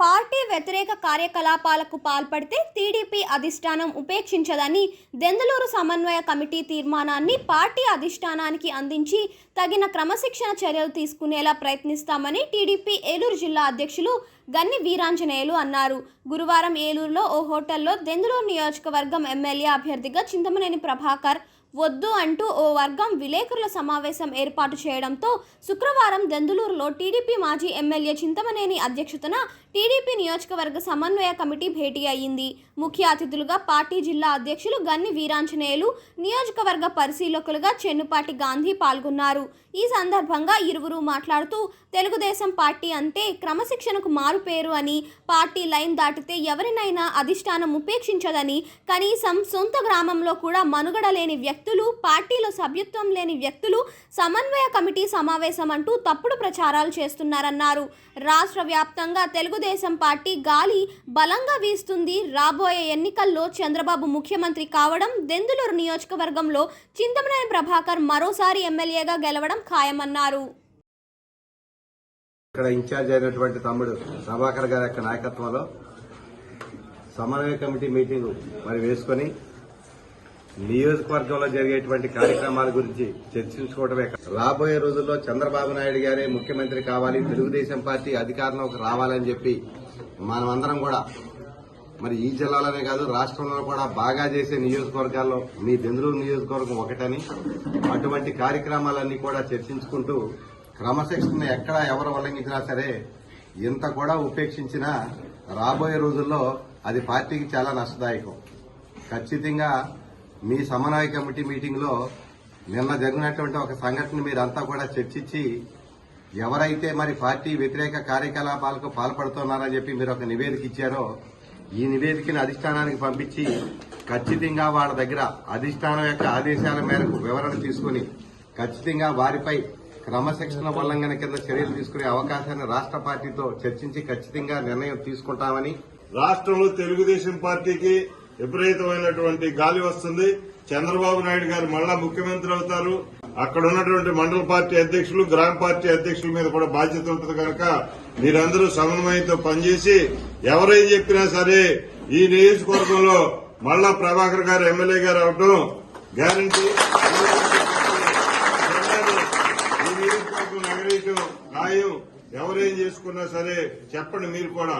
Party వ్యతిరేక కార్యకలాపాలకు పాల్పడితే టీడీపీ అధిష్టానం ఉపేక్షించదని దెందలూరు సమన్వయ కమిటీ తీర్మానాన్ని పార్టీ అధిష్టానానికి అందించి తగిన క్రమశిక్షణ చర్యలు తీసుకునేలా ప్రయత్నిస్తామని టీడీపీ ఏలూరు జిల్లా అధ్యక్షులు గన్ని వీరాంజనేయులు అన్నారు. గురువారం ఏలూరులో ఓ హోటల్లో దెందులూరు నియోజకవర్గం ఎమ్మెల్యే అభ్యర్థిగా చింతమనేని ప్రభాకర్ వద్దు అంటూ ఓ వర్గం విలేకరుల సమావేశం ఏర్పాటు చేయడంతో శుక్రవారం దెందులూరులో టీడీపీ మాజీ ఎమ్మెల్యే చింతమనేని అధ్యక్షతన టీడీపీ నియోజకవర్గ సమన్వయ కమిటీ భేటీ అయ్యింది. ముఖ్య అతిథులుగా పార్టీ జిల్లా అధ్యక్షులు గన్ని వీరాంజనేయులు నియోజకవర్గ పరిశీలకులుగా చెన్నుపాటి గాంధీ పాల్గొన్నారు. ఈ సందర్భంగా ఇరువురు మాట్లాడుతూ తెలుగుదేశం పార్టీ అంటే క్రమశిక్షణకు మారుపేరు అని పార్టీ లైన్ దాటితే ఎవరినైనా అధిష్టానం ఉపేక్షించదని కనీసం సొంత గ్రామంలో కూడా మనుగడ లేని వ్యక్తులు పార్టీలో సభ్యత్వం లేని వ్యక్తులు సమన్వయ కమిటీ సమావేశం అంటూ తప్పుడు ప్రచారాలు చేస్తున్నారన్నారు. రాష్ట్ర వ్యాప్తంగా తెలుగుదేశం పార్టీ గాలి బలంగా వీస్తుంది. రాబోయే ఎన్నికల్లో చంద్రబాబు ముఖ్యమంత్రి కావడం దెందులూరు నియోజకవర్గంలో చింతమనేని ప్రభాకర్ మరోసారి ఎమ్మెల్యేగా గెలవడం ఖాయమన్నారు. ఇక్కడ ఇన్ఛార్జ్ అయినటువంటి తమ్ముడు ప్రభాకర్ గారి యొక్క నాయకత్వంలో సమన్వయ కమిటీ మీటింగ్ మరి వేసుకొని నియోజకవర్గంలో జరిగేటువంటి కార్యక్రమాల గురించి చర్చించుకోవడమే రాబోయే రోజుల్లో చంద్రబాబు నాయుడు గారే ముఖ్యమంత్రి కావాలి తెలుగుదేశం పార్టీ అధికారంలోకి రావాలని చెప్పి మనమందరం కూడా మరి ఈ జిల్లాలోనే కాదు రాష్ట్రంలో కూడా బాగా చేసే నియోజకవర్గాల్లో మీ దెందులూరు నియోజకవర్గం ఒకటని అటువంటి కార్యక్రమాలన్నీ కూడా చర్చించుకుంటూ క్రమశిక్షణ ఎక్కడ ఎవరు ఉల్లంఘించినా సరే ఇంత కూడా ఉపేక్షించినా రాబోయే రోజుల్లో అది పార్టీకి చాలా నష్టదాయకం. ఖచ్చితంగా మీ సమన్వయ కమిటీ మీటింగ్లో నిన్న జరిగినటువంటి ఒక సంఘటన మీరంతా కూడా చర్చించి ఎవరైతే మరి పార్టీ వ్యతిరేక కార్యకలాపాలకు పాల్పడుతున్నారని చెప్పి మీరు ఒక నివేదిక ఇచ్చారో ఈ నివేదికని అధిష్టానానికి పంపించి ఖచ్చితంగా వాళ్ళ దగ్గర అధిష్టానం యొక్క ఆదేశాల మేరకు వివరణ తీసుకుని ఖచ్చితంగా వారిపై క్రమశిక్షణ ఉల్లంఘన కింద చర్యలు తీసుకునే అవకాశాన్ని రాష్ట్ర పార్టీతో చర్చించి ఖచ్చితంగా నిర్ణయం తీసుకుంటామని రాష్ట్రంలో తెలుగుదేశం పార్టీకి విపరీతమైనటువంటి గాలి వస్తుంది. చంద్రబాబు నాయుడు గారు మళ్ళా ముఖ్యమంత్రి అవుతారు. అక్కడ ఉన్నటువంటి మండల పార్టీ అధ్యక్షులు గ్రామ పార్టీ అధ్యక్షుల మీద కూడా బాధ్యత ఉంటుంది కనుక మీరందరూ సమన్వయంతో పనిచేసి ఎవరేం చెప్పినా సరే ఈ నియోజకవర్గంలో మళ్ళా ప్రభాకర్ గారు ఎమ్మెల్యే గారు అవటం గ్యారంటీ ఈ నియోజకవర్గం నగరీకం ఖాయం ఎవరేం చేసుకున్నా సరే చెప్పండి మీరు కూడా.